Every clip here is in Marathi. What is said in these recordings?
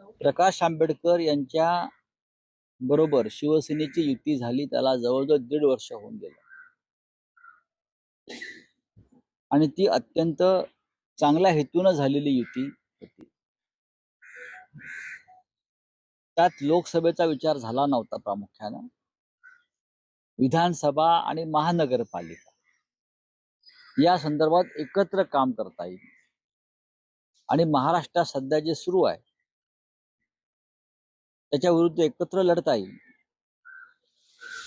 प्रकाश आंबेडकर यांच्या बरोबर शिवसेनेची युती झाली. त्याला जवळजवळ दीड वर्ष होऊन गेलं. आणि ती अत्यंत चांगल्या हेतून झालेली युती होती. त्यात लोकसभेचा विचार झाला नव्हता प्रामुख्यानं. विधानसभा आणि महानगरपालिका या संदर्भात एकत्र काम करता येईल. आणि महाराष्ट्रात सध्या जे सुरू आहे त्याच्या विरुद्ध एकत्र लढता येईल.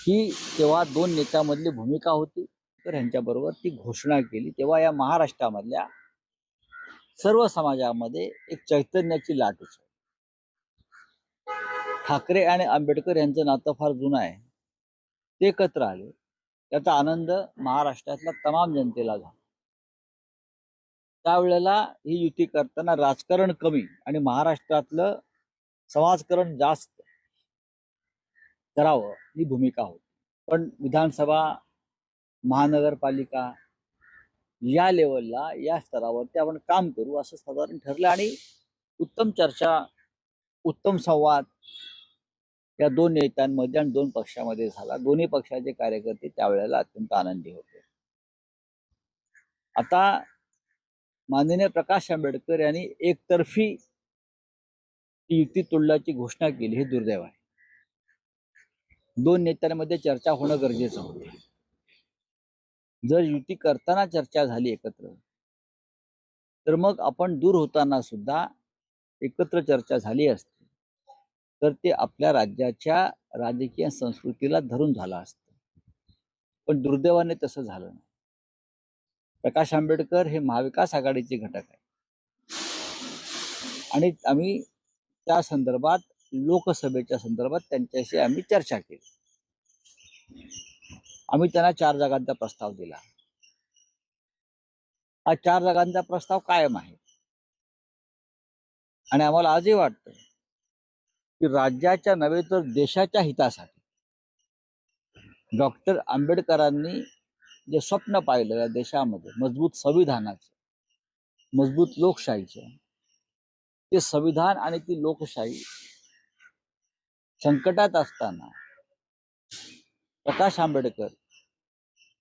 ही तेव्हा दोन नेत्यामधली भूमिका होती. तर ह्यांच्याबरोबर ती घोषणा केली. तेव्हा या महाराष्ट्रामधल्या सर्व समाजामध्ये एक चैतन्याची लाट उसळली. ठाकरे आणि आंबेडकर यांचं नातं फार जुनं आहे. ते एकत्र आले. त्याचा आनंद महाराष्ट्रातल्या तमाम जनतेला झाला. त्यावेळेला ही युती करताना राजकारण कमी आणि महाराष्ट्रातलं समाजकरण जास्त करावं ही भूमिका होती. पण विधानसभा महानगरपालिका या लेवलला या स्तरावरती आपण काम करू असं साधारण ठरलं आणि उत्तम चर्चा उत्तम संवाद या दोन नेत्यांमध्ये आणि दोन पक्षामध्ये झाला. दोन्ही पक्षाचे कार्यकर्ते त्यावेळेला अत्यंत आनंदी होते. आता माननीय प्रकाश आंबेडकर यांनी एकतर्फी ती युती तोडल्याची घोषणा केली हे दुर्दैव आहे. दोन नेत्यांमध्ये चर्चा होणं गरजेचं होतं. जर युती करताना चर्चा झाली एकत्र तर मग आपण दूर होताना सुद्धा एकत्र चर्चा झाली असती. तर ते आपल्या राज्याच्या राजकीय संस्कृतीला धरून झालं असतं. पण दुर्दैवाने तसं झालं नाही. प्रकाश आंबेडकर हे महाविकास आघाडीचे घटक आहे आणि आम्ही त्या संदर्भात लोकसभेच्या संदर्भात त्यांच्याशी आम्ही चर्चा केली. आम्ही त्यांना चार जागांचा प्रस्ताव दिला. हा चार जागांचा प्रस्ताव कायम आहे. आणि आम्हाला आजही वाटतं की राज्याच्या नव्हे तर देशाच्या हितासाठी डॉक्टर आंबेडकरांनी जे स्वप्न पाहिलं या देशामध्ये मजबूत संविधानाचं मजबूत लोकशाहीचं ते संविधान आणि ती लोकशाही संकटात असताना प्रकाश आंबेडकर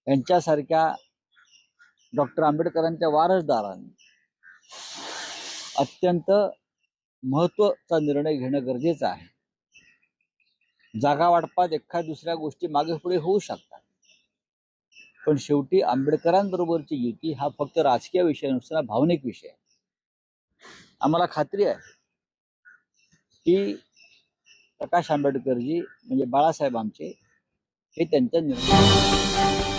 यांच्यासारख्या डॉक्टर आंबेडकरांच्या वारसदारांनी अत्यंत महत्त्वाचा निर्णय घेणं गरजेचं आहे. जागा वाटपात एखाद्या दुसऱ्या गोष्टी मागे पुढे होऊ शकतात. पण शेवटी आंबेडकरांबरोबरची युती हा फक्त राजकीय विषय नसताना भावनिक विषय आहे. आम्हाला खात्री आहे की प्रकाश आंबेडकरजी म्हणजे बाळासाहेब आमचे हे त्यांचा निर्णय